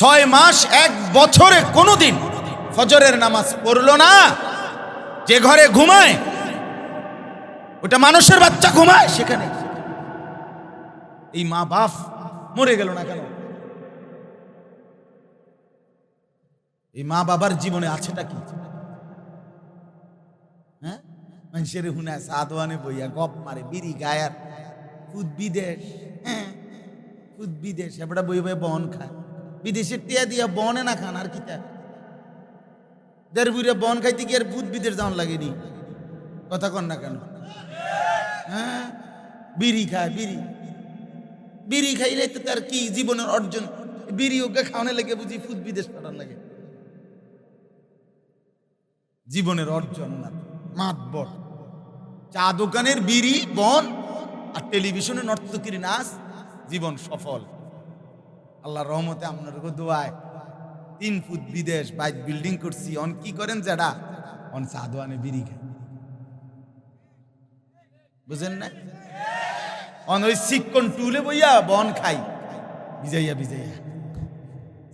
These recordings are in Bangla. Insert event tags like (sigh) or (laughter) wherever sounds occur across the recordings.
ছয় মাস, এক বছরে কোনোদিন ফজরের নামাজ পড়ল না। যে ঘরে ঘুমায়, ওটা মানুষের বাচ্চা ঘুমায় সেখানে। এই মা বাপ মরে গেল না কেন? এই মা বাবার জীবনে আছেটা কি? হ্যাঁ? মানুষের হুনা সাদওয়ানে বইয়া গপ মারে, বিড়ি গায়ার খুদ বিদেশ হ্যাঁ? খুদ বিদেশ এবারে বই বই বন খায়। বিদেশের টিয়া দিয়া বনে না খান, আর কিটা দেড় বুড়ে বন খাইতে গিয়ে আর ভূত বিদেশ যাওয়ান লাগেনি। কথা কন না কেন? হ্যাঁ? বিড়ি খায়, বিড়ি। বিড়ি খাইলে তো তার কি জীবনের অর্জন? বিড়ি ওকে খাওয়ানো লেগে বুঝি ফুদ বিদেশ পাঠান লাগে। জীবনের অর্জন না মাত মাতবর। চা দোকানের বিড়ি, বন, আর টেলিভিশনে নর্তকীর নাচ, জীবন সফল। আল্লাহ রহমতে আপনার দোয়ায় তিন ফুট বিদেশ বাইক বিল্ডিং করছি। অন কি করেন যারা? অন চা দোয়ানে বিড়ি খায়। বুঝেন না? অন ওই শিক্ষণ টুলে বইয়া বন খাই। বিজাইয়া বিজাইয়া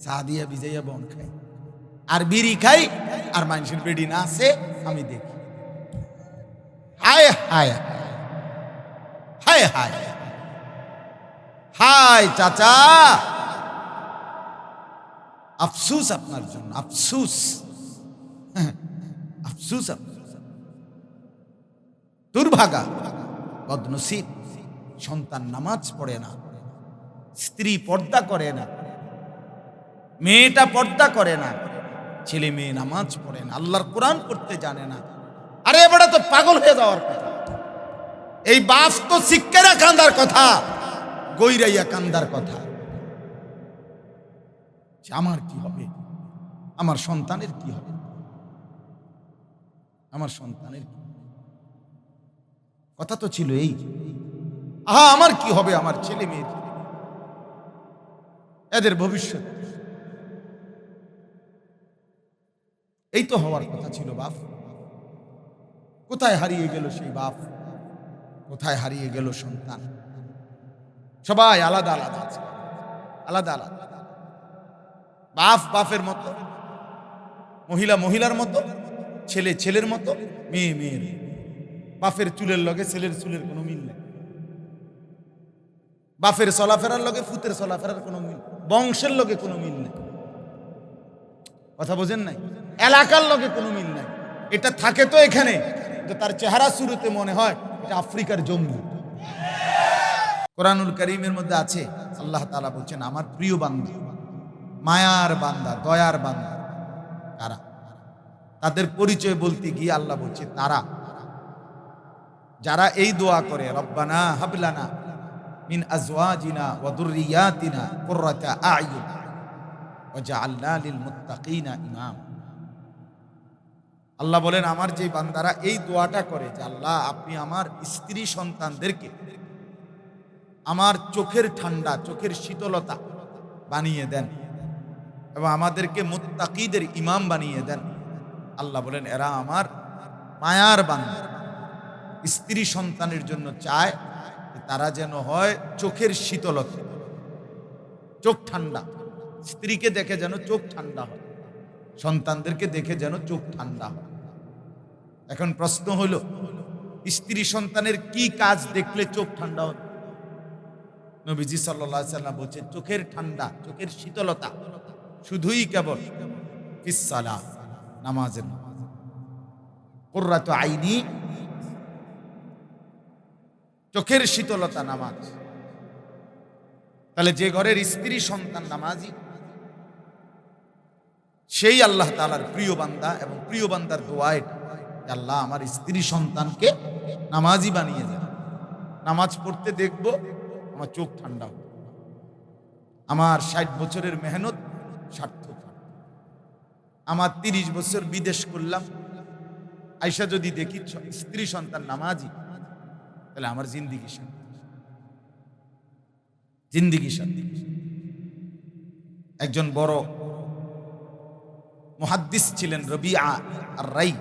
চা দিয়া বিজাইয়া বন খাই। আর বিড়ি খাই, আর মানুষের বেডি না আছে, আমি দেখি। হায় হায় হায় হায়। হায়, চাচা! আফসুস আপনার জন্য, আফসুস। (laughs) আফসুস। দুর্ভাগা, বদনসিব, সন্তান নামাজ পড়ে না, স্ত্রী পর্দা করে না, মেয়েটা পর্দা করে না, ছেলে মেয়ে নামাজ পড়ে না, আল্লাহর কোরআন পড়তে জানে না। আরে এবারে তো পাগল হয়ে যাওয়ার কথা। এই বাপ তো কান্দার কথা গৈরাইয়া কান্দার কথা। যে আমার কি হবে? আমার সন্তানের কি হবে? আমার সন্তানের কি কথা তো ছিল এই আহা, আমার কি হবে? আমার ছেলে মেয়ের এদের ভবিষ্যৎ এই তো হওয়ার কথা ছিল বাপ। কোথায় হারিয়ে গেল সেই বাপ? কোথায় হারিয়ে গেল সন্তান? সবাই আলাদা আলাদা আছে। আলাদা আলাদা। বাপ বাপের মতো। মহিলা মহিলার মতো, ছেলে ছেলের মতো, মেয়ে মেয়ের। বাপের চুলের লগে ছেলের চুলের কোনো মিল নেই। বাপের চলাফেরার লগে ফুতের চলাফেরার কোনো মিল, বংশের লগে কোনো মিল নেই। কথা বোঝেন নাই? এলাকার লগে কোনো মিল নাই। এটা থাকে তো এখানে তার চেহারা শুরুতে মনে হয় এটা আফ্রিকার জঙ্গি। কোরআনুল করিমের মধ্যে আছে, আল্লাহ তাআলা বলছেন, আমার প্রিয় বান্দা মায়ার বান্দা, দয়ার বান্দা। তারা তাদের পরিচয় বলতে গিয়ে আল্লাহ বলছে, তারা। যারা এই দোয়া করে, রব্বানা হাবলানা মিন আজওয়াজিনা ওয়া দুররিয়াতিনা কুররাতা আয়ুন ওয়াজআলনা লিল মুত্তাকিনা ইমাম। আল্লাহ বলেন, আমার যে বান্দারা এই দোয়াটা করে যে, আল্লাহ, আপনি আমার স্ত্রী সন্তানদেরকে আমার চোখের ঠান্ডা, চোখের শীতলতা বানিয়ে দেন। এবং আমাদেরকে মুত্তাকিদের ইমাম বানিয়ে দেন। আল্লাহ বলেন, এরা আমার মায়ার বান্দা। স্ত্রী সন্তানের জন্য চায় তারা যেন হয় চোখের শীতলতা। চোখ ঠান্ডা। স্ত্রীকে দেখে যেন চোখ ঠান্ডা হয়। সন্তানদেরকে দেখে যেন চোখ ঠান্ডা হয়। এখন প্রশ্ন হলো, স্ত্রী সন্তানের কি কাজ দেখলে চোখ ঠান্ডা হয়? নবীজি সাল্লাহ সাল্লাম বলছে চোখের ঠান্ডা, চোখের শীতলতা। শুধুই কেবল ফিসালা নামাজের কোর্রাত আইনি, চোখের শীতলতা নামাজ। তাহলে যে ঘরের স্ত্রী, সন্তান, নামাজি, সেই আল্লাহ তালার প্রিয় বান্দা এবং প্রিয় বান্দার দোয়া আল্লাহ আমার স্ত্রী, সন্তানকে নামাজি বানিয়ে দেন। নামাজ পড়তে দেখব, আমার চোখ ঠান্ডা আমার ষাট বছরের মেহনত সার্থক। আমার তিরিশ বছর বিদেশ করলাম। আইসা যদি দেখি স্ত্রী, সন্তান, নামাজি, তাহলে আমার জিন্দিগি শান্তি। জিন্দিগি শান্তি। একজন বড় মুহাদ্দিস ছিলেন, রবিআ আর রাই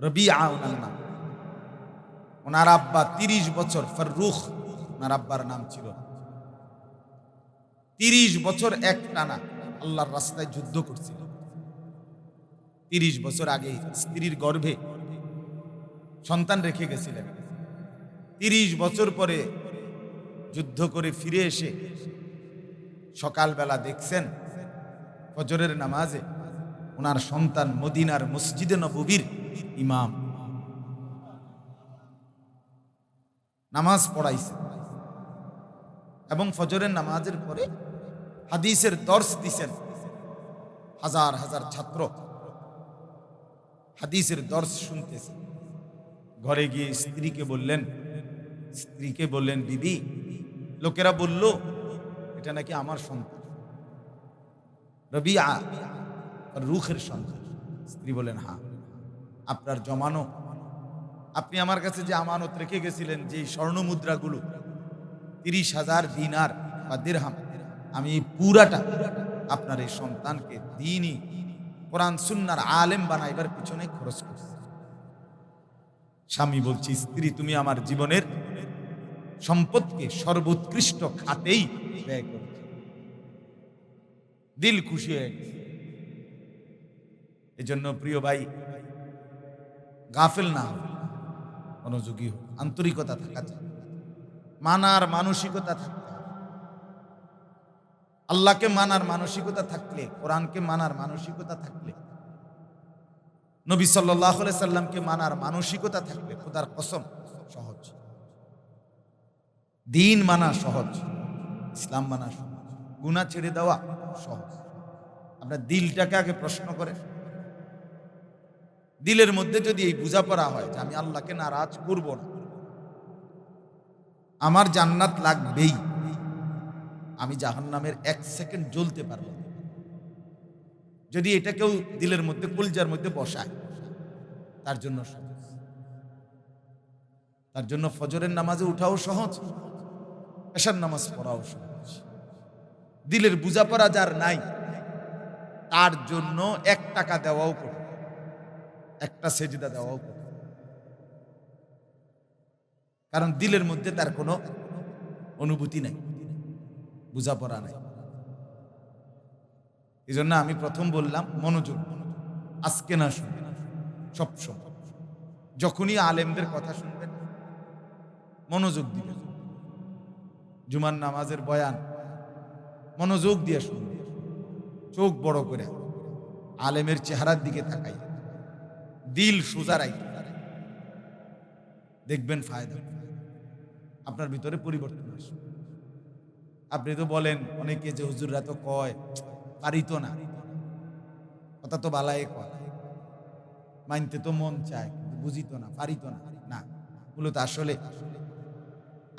রবিআ ওনার নাম। ওনার আব্বা তিরিশ বছর ফররুখ, ওনার আব্বার নাম ছিল তিরিশ বছর এক টানা আল্লাহর রাস্তায় যুদ্ধ করছিল তিরিশ বছর আগে স্ত্রীর গর্ভে সন্তান রেখে গেছিলেন। তিরিশ বছর পরে যুদ্ধ করে ফিরে এসে সকালবেলা দেখছেন ফজরের নামাজে ওনার সন্তান মদিনার মসজিদে নববীর ইমাম। নামাজ পড়াইছে। এবং ফজরের নামাজের পরে হাদিসের দর্শ দিছেন। হাজার হাজার ছাত্র হাদিসের দর্শ শুনতেছে। ঘরে গিয়ে স্ত্রীকে বললেন স্ত্রীকে বললেন দিদি লোকেরা বলল, এটা নাকি আমার সন্তান। রবিয়া রুখের সন্তান। স্ত্রী বলেন হ্যাঁ আপনার জমানো। আপনি আমার কাছে যে আমানত রেখে গেছিলেন যে স্বর্ণ মুদ্রাগুলো তিরিশ হাজার দিনার বা দিরহাম আমি এই পুরাটা আপনার এই সন্তানকে দিনই কোরআন সুন্নার আলেম বানাইবার পিছনে খরচ করছি। স্বামী বলছি, স্ত্রী, তুমি আমার জীবনের সম্পদকে সর্বোৎকৃষ্ট খাতেই ব্যয় করেছ। দিল খুশি হয়ে গেছে। এজন্য প্রিয় ভাই, গাফেল না মনোযোগী আন্তরিকতা থাকা চাই। মানার মানসিকতা হবে। আল্লাহকে মানার মানসিকতা থাকলে, কোরআনকে মানার মানসিকতা থাকলে, নবী সাল্লাহ সাল্লামকে মানার মানসিকতা থাকলে খোদার কসম সহজ। দিন মানা সহজ, ইসলাম মানা সহজ গুণা ছেড়ে দেওয়া সহজ। আপনার দিলটাকে আগে প্রশ্ন করে, দিলের মধ্যে যদি এই বোঝাপড়া হয় যে আমি আল্লাহকে নারাজ করব না, আমার জান্নাত লাগবেই। আমি জাহান্নামের এক সেকেন্ড জ্বলতে পারব। যদি এটা কেউ দিলের মধ্যে, কলজার মধ্যে বসায়, তার জন্য সহজ। তার জন্য ফজরের নামাজে উঠাও সহজ, এশার নামাজ পড়াও সহজ। দিলের বুঝাপড়া যার নাই, তার জন্য এক টাকা দেওয়াও কঠিন, একটা সেজদা দেওয়াও কঠিন। কারণ দিলের মধ্যে তার কোনো অনুভূতি নাই। বুঝাপড়া নাই। এই জন্য আমি প্রথম বললাম, মনোযোগ, আজকে না শুনবেন সবসময় যখনই আলেমদের কথা শুনবেন, মনোযোগ দিবেন জুমার নামাজের বয়ান, মনোযোগ দিয়ে শুনবেন চোখ বড় করে, আলেমের চেহারার দিকে তাকাই। দিল সোজা রাখি দেখবেন ফায়দা। আপনার ভিতরে পরিবর্তন আসবে। আপনি তো বলেন, অনেকে যে হুজুররা তো কয়, পারিত না। কথা তো বালাই কয়। মানতে তো মন চায় বুঝিত না, পারিত না। না, মূলত আসলে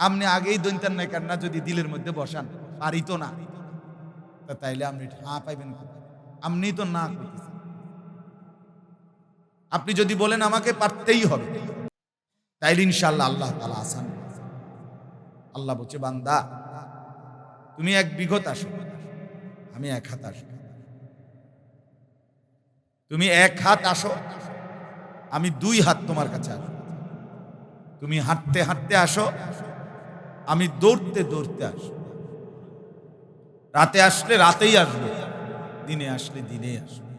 আপনি আগেই নাই কান্না যদি দিলের মধ্যে বসান, পারিত না। তা তাইলে আপনি হাঁ পাইবেন? আপনি তো না আপনি যদি বলেন আমাকে পারতেই হবে, তাইলে ইনশাল্লাহ আল্লাহ তালা আসান। আল্লাহ বলছে, বান্দা তুমি এক বিঘত আসো, আমি এক হাত আসো। তুমি এক হাত আসো, আমি দুই হাত তোমার কাছে আসো তুমি হাঁটতে হাঁটতে আসো, আমি দৌড়তে দৌড়তে আসো রাতে আসলে রাতেই আসবে, দিনে আসলে দিনেই আসবে।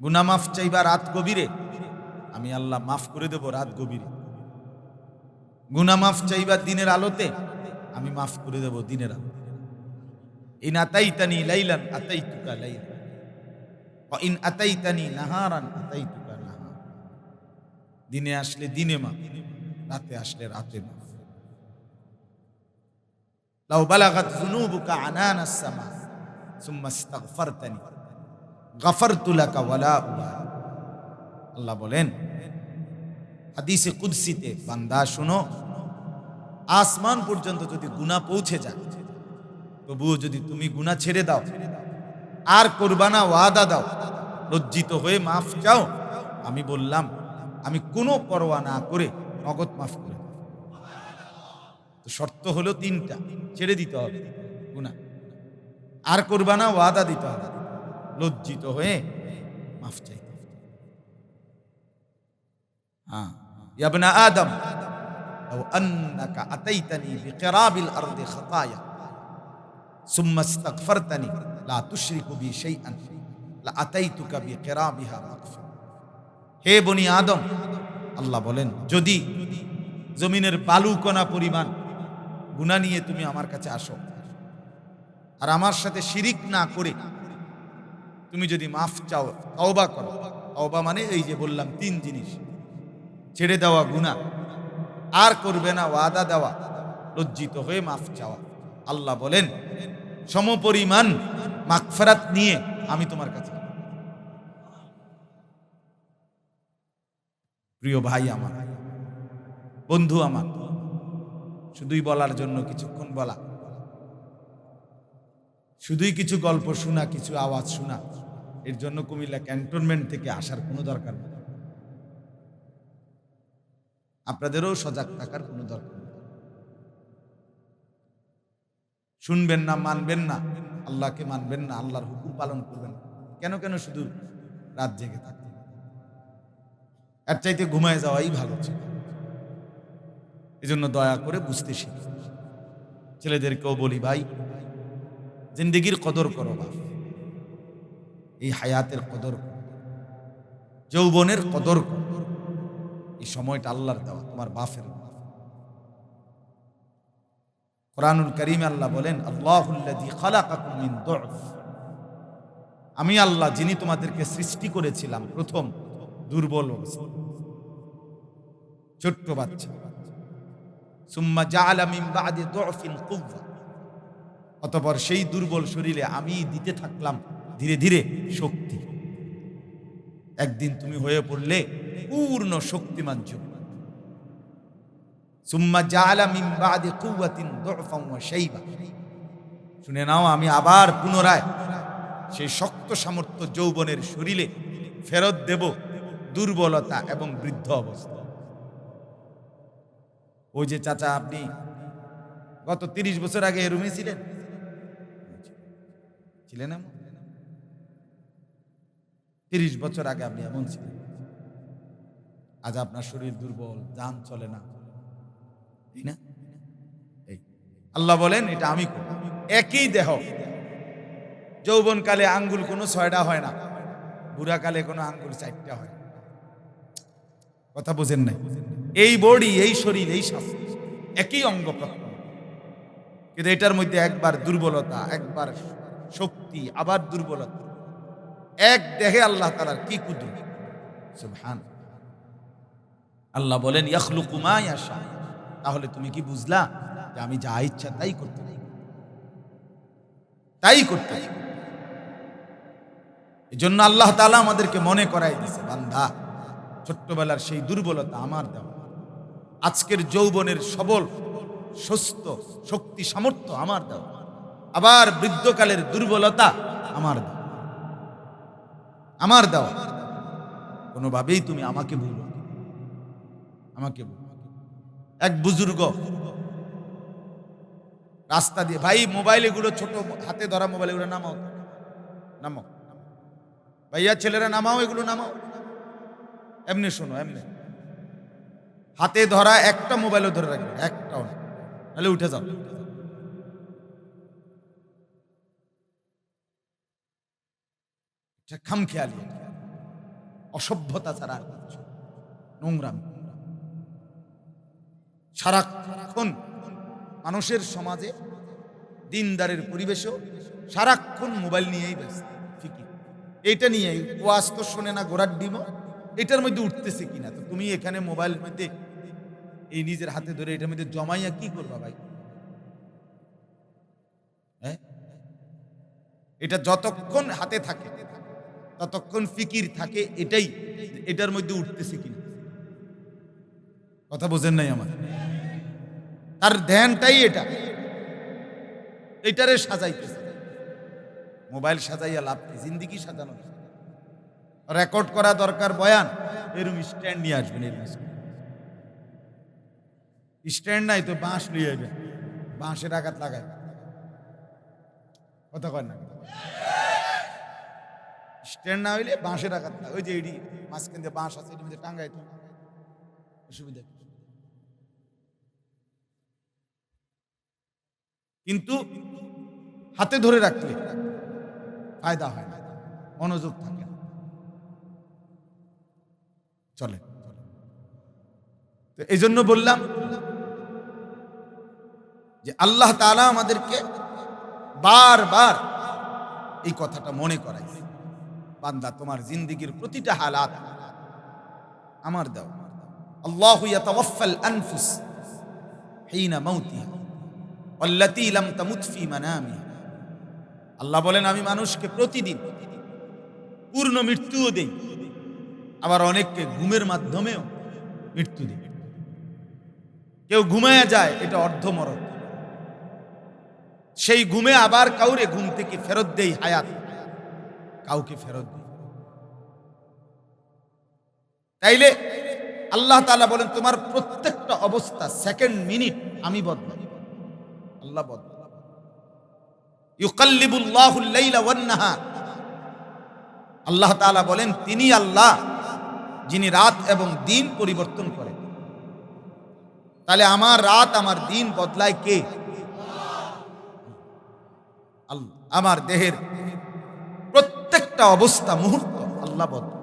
গুনা মাফ চাইবা রাত গভীরে, আমি আল্লাহ মাফ করে দেব রাত গভীরে। গুনা মাফ চাইবা দিনের আলোতে, আমি মাফ করে দেব দিনের আলোতে। ইন আতাইতানি লাইলান আতাইতুকা লাইলা ওয়া ইন আতাইতানি নাহারান আতাইতুকা নাহার দিনে আসলে দিনে মাফ রাতে আসলে রাতে মাফ লাউ বালাগাত যুনুবুকা আনানাস সামা, সুম্মা ইস্তাগফারতানি, গাফারতু লাকা ওয়ালা উবালি আল্লাহ বলেন, হাদিসে কুদসিতে, বান্দা শুনো, আসমান পর্যন্ত যদি গুনাহ পৌঁছে যায় তবুও যদি তুমি গুনাহ ছেড়ে দাও আর কোরবানা ওয়াদা দাও লজ্জিত হয়ে মাফ চাও আমি বললাম আমি কোনো পরোয়া না করে নগদ মাফ করে দেব। তো শর্ত হলো তিনটা ছেড়ে দিতে হবে গুনাহ আর কোরবানা ওয়াদা দিতে হবে লজ্জিত হয়ে মাফ চাইতে হবে। হ্যাঁ ইয়াবনা আদম لو أنك أتيتني بقراب الأرض خطايا সুম্মাস্তাগফারতানি লা তুশরিকু বি শাইআন, লা আতাইতুকা বিকিরাবিহা মাগফিরা হে বনি আদম, আল্লাহ বলেন, যদি জমিনের বালুকণা পরিমাণ গুণা নিয়ে তুমি আমার কাছে আসো, আর আমার সাথে শিরিক না করে তুমি যদি মাফ চাও, তওবা করো। তওবা মানে এই যে বললাম, তিন জিনিস। ছেড়ে দেওয়া গুণা আর করবে না, ওয়াদা দেওয়া, লজ্জিত হয়ে মাফ চাওয়া। আল্লাহ বলেন সমপরিমাণ মাগফিরাত নিয়ে আমি তোমার কাছে প্রিয় ভাই আমার, বন্ধু আমার, শুধুই বলার জন্য কিছুক্ষণ বলা। শুধুই কিছু গল্প শোনা, কিছু আওয়াজ শোনা, এর জন্য কুমিল্লা ক্যান্টনমেন্ট থেকে আসার কোনো দরকার নেই। আপনাদেরও সজাগ থাকার কোনো দরকার শুনবেন না, মানবেন না আল্লাহকে মানবেন না, আল্লাহর হুকুম পালন করবেন। কেন কেন শুধু রাত জেগে থাকবেন এর চাইতে ঘুমায় যাওয়াই ভালো ছিল এজন্য দয়া করে বুঝতে শিখি ছেলেদেরকেও বলি, ভাই, জিন্দিগির কদর করো বাপ এই হায়াতের কদর। যৌবনের কদর এই সময়টা আল্লাহর দেওয়া, তোমার বাফের। কোরআনুল করিম আল্লাহ বলেন মিন দু'ফ। আমি আল্লাহ, যিনি তোমাদেরকে সৃষ্টি করেছিলাম, প্রথম দুর্বল ছোট্ট বাচ্চা। সুম্মা জাআলা মিন সেই দুর্বল শরীরে আমি দিতে থাকলাম ধীরে ধীরে শক্তি। একদিন তুমি হয়ে পড়লে পূর্ণ শক্তিমান যুগ। শুনে নাও, আমি আবার পুনরায় সেই শক্ত সামর্থ্য যৌবনের শরীরে ফেরত দেব দুর্বলতা এবং বৃদ্ধ অবস্থা। ওই যে চাচা, আপনি গত তিরিশ বছর আগে এরুমে ছিলেন? ছিলেন এমন? তিরিশ বছর আগে আপনি এমন ছিলেন। আজ আপনার শরীর দুর্বল, যান, চলে না। না? এই, আল্লাহ বলেন, এটা আমি। একই দেহ। যৌবনকালে আঙ্গুল কোনো ছয়টা হয় না, বুড়াকালে কোনো আঙ্গুল চারটা হয়। কথা বোঝেন নাই? এই বডি, এই শরীর, এই স্বাস্থ্য, একই অঙ্গ কিন্তু এটার মধ্যে একবার দুর্বলতা, একবার শক্তি, আবার দুর্বলতা। এক দেহে আল্লাহ তালার কি সুবহান আল্লাহ বলেন, ইয়াখলুকু মা ইয়াশা। তাহলে তুমি কি বুঝলা যে আমি যা ইচ্ছা তাই করতে তাই করতে এই জন্য আল্লাহ তাআলা আমাদেরকে মনে করাই দিছে, বান্দা, ছোট্টবেলার সেই দুর্বলতা আমার দেওয়া। আজকের যৌবনের সবল, সুস্থ, শক্তি, সামর্থ্য আমার দেওয়া। আবার বৃদ্ধকালের দুর্বলতা আমার দেওয়া। আমার দেওয়া। কোনোভাবেই তুমি আমাকে ভুলো। আমাকে ভুলো এক বুজুর্গ। রাস্তা দিয়ে, ভাই মোবাইল এগুলো ছোট, হাতে ধরা মোবাইল এগুলো নামাও। নামাও। ভাইয়া, ছেলেরা নামাও এগুলো, নামাও। এমনি শোনো, এমনি। হাতে ধরা একটা মোবাইলও ধরে রাখবে একটাও নাহলে উঠে যাও। খামখেয়ালি। অসভ্যতা ছাড়া আর। নোংরাম। সারাক্ষণ মানুষের সমাজে, দিনদারের পরিবেশও সারাক্ষণ মোবাইল নিয়েই ব্যস্ত ফিকির এইটা নিয়ে ওয়াজ তো শোনে না গোড়ার ডিমও, এটার মধ্যে উঠতেছে কিনা? তো তুমি এখানে মোবাইল মধ্যে এই নিজের হাতে ধরে এটার মধ্যে জমাইয়া কি করবা ভাই? হ্যাঁ? এটা যতক্ষণ হাতে থাকে, ততক্ষণ ফিকির থাকে, এটাই, এটার মধ্যে উঠতেছে কিনা? কথা বোঝেন নাই আমার? তার ধ্যানটাই এটা। এটারে সাজাইতেছে মোবাইল সাজাইয়া লাভ কি জিন্দিগি সাজানো রেকর্ড করা দরকার, বয়ান। এরকম স্ট্যান্ড নিয়ে আসবেন এরকম স্ট্যান্ড নাই তো বাঁশ নিয়ে আসবেন বাঁশের আঘাত লাগায়। কথা কয় না? স্ট্যান্ড না হইলে বাঁশের আঘাত লাগে ওই যে এটি মাঝখান দিয়ে বাঁশ আছে, এটির মধ্যে টাঙ্গাই তো। অসুবিধা কিন্তু হাতে ধরে রাখলে ফায়দা হয় না, মনোযোগ থাকে চলে। তো এই জন্য বললাম যে আল্লাহ তাআলা আমাদেরকে বারবার এই কথাটা মনে করাইছে, বান্দা, তোমার জিন্দিগির প্রতিটা হালাত আমার দাও। আল্লাহ আনফুস হিনা মাউতিহা। ওয়াল্লাতী লাম তামুত ফি মানামিহা আল্লাহ বলেন, আমি মানুষকে প্রতিদিন পূর্ণ মৃত্যুও দেই, আবার অনেককে ঘুমের মাধ্যমেও মৃত্যু দেই। কেউ ঘুমায় যায়, এটা অর্ধমরণ। সেই ঘুমে আবার কাউরে ঘুম থেকে ফেরত দেই হায়াত, কাউকে ফেরত দেই। তাইলে আল্লাহ তাআলা বলেন, তোমার প্রত্যেকটা অবস্থা সেকেন্ড মিনিট আমি বদলাই আল্লাহ লাইলা আল্লাহ তাআলা বলেন, তিনি আল্লাহ, যিনি রাত এবং দিন পরিবর্তন করেন। তাহলে আমার রাত, আমার দিন বদলায় কে? আমার দেহের প্রত্যেকটা অবস্থা, মুহূর্ত আল্লাহ বদলায়।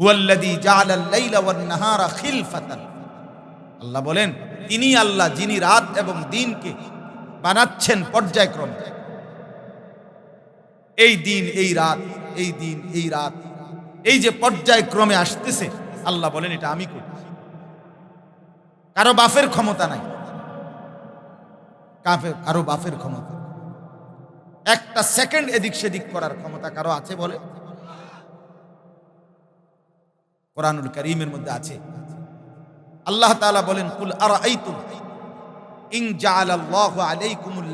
হুয়াল্লাযী জাআলাল লাইলা ওয়ান নাহারা খিলফাতান। আল্লাহ বলেন তিনি আল্লাহ যিনি রাত এবং দিনকে বানাচ্ছেন পর্যায়ক্রমে। এই দিন, এই রাত, এই দিন, এই রাত, এই যে পর্যায়ক্রমে আসতেছে, আল্লাহ বলেন, এটা আমি করছি কারও বাফের ক্ষমতা নাই। কারও বাফের ক্ষমতা। একটা সেকেন্ড এদিক সেদিক করার ক্ষমতা কারও আছে বলে? কোরআনুল করিমের মধ্যে আছে। আল্লাহ তাআলা বলেন, কুল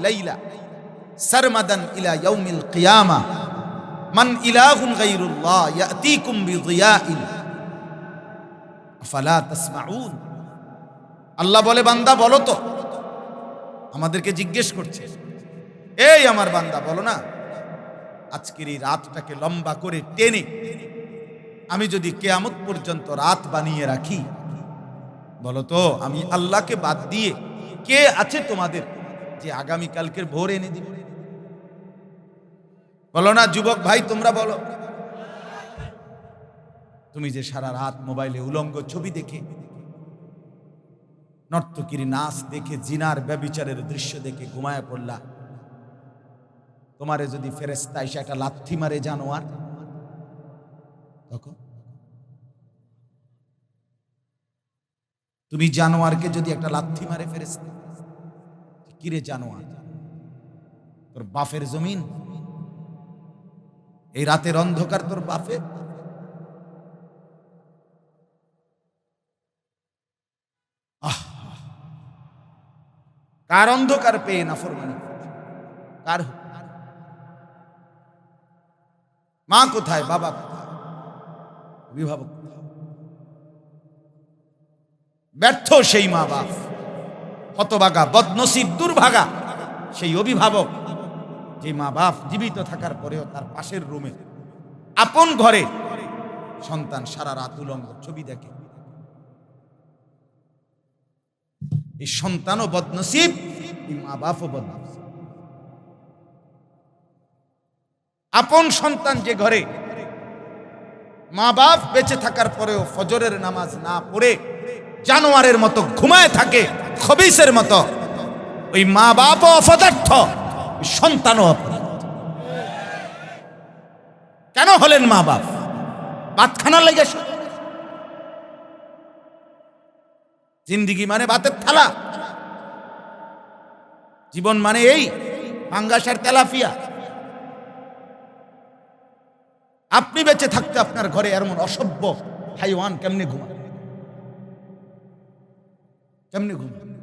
লাইলা সারমাদান ইলা মান আল্লাহ বলে, বান্দা, বলো তো। আমাদেরকে জিজ্ঞেস করছে, এই আমার বান্দা, বলো না, আজকের এই রাতটাকে লম্বা করে টেনে আমি যদি কেয়ামত পর্যন্ত রাত বানিয়ে রাখি বলো তো আমি আল্লাহকে বাদ দিয়ে কে আছে তোমাদের যে আগামী কালকের ভোর এনে দিবে? বলো না, যুবক ভাই, তোমরা বলো। তুমি যে সারা রাত মোবাইলে উলঙ্গ ছবি দেখে, নর্তকির নাচ দেখে, জিনার ব্যবিচারের দৃশ্য দেখে ঘুমায় পড়লা। তোমারে যদি ফেরেস্তা এসে একটা লাথি মারে জানোয়ার, তখন তুমি জানোয়ারকে যদি একটা লাথি মারে ফেরেস্তা কিরে জানোয়ার? তোর বাফের জমিন? এই রাতের অন্ধকার তোর আহ! কার অন্ধকার পেয়ে না ফরমানি কার? মা কোথায়? বাবা কোথায়? অভিভাবক কোথায়? ব্যর্থ সেই মা বাপ। হতবাগা বদনসিব, দুর্ভাগা সেই অভিভাবক, যে মা বাপ জীবিত থাকার পরেও তার পাশের রুমে আপন ঘরে সন্তান সারা রাত উলঙ্গ ছবি দেখে। এই সন্তানও বদনসিব, এই মা বাপও বদনসিব। আপন সন্তান যে ঘরে মা বাপ বেঁচে থাকার পরেও ফজরের নামাজ না পড়ে জানোয়ারের মতো ঘুমায় থাকে, খবিসের মতো। ওই মা বাপ অপদার্থ সন্তানও অপদার্থ। কেন হলেন মা বাপ বাতখানা লেগে? জিন্দিগি মানে বাতের থালা। জীবন মানে এই, পাঙ্গাসের তেলাফিয়া আপনি বেঁচে থাকতে আপনার ঘরে এমন অসভ্য হাইওয়ান কেমনি ঘুমান কেমনে ঘুমান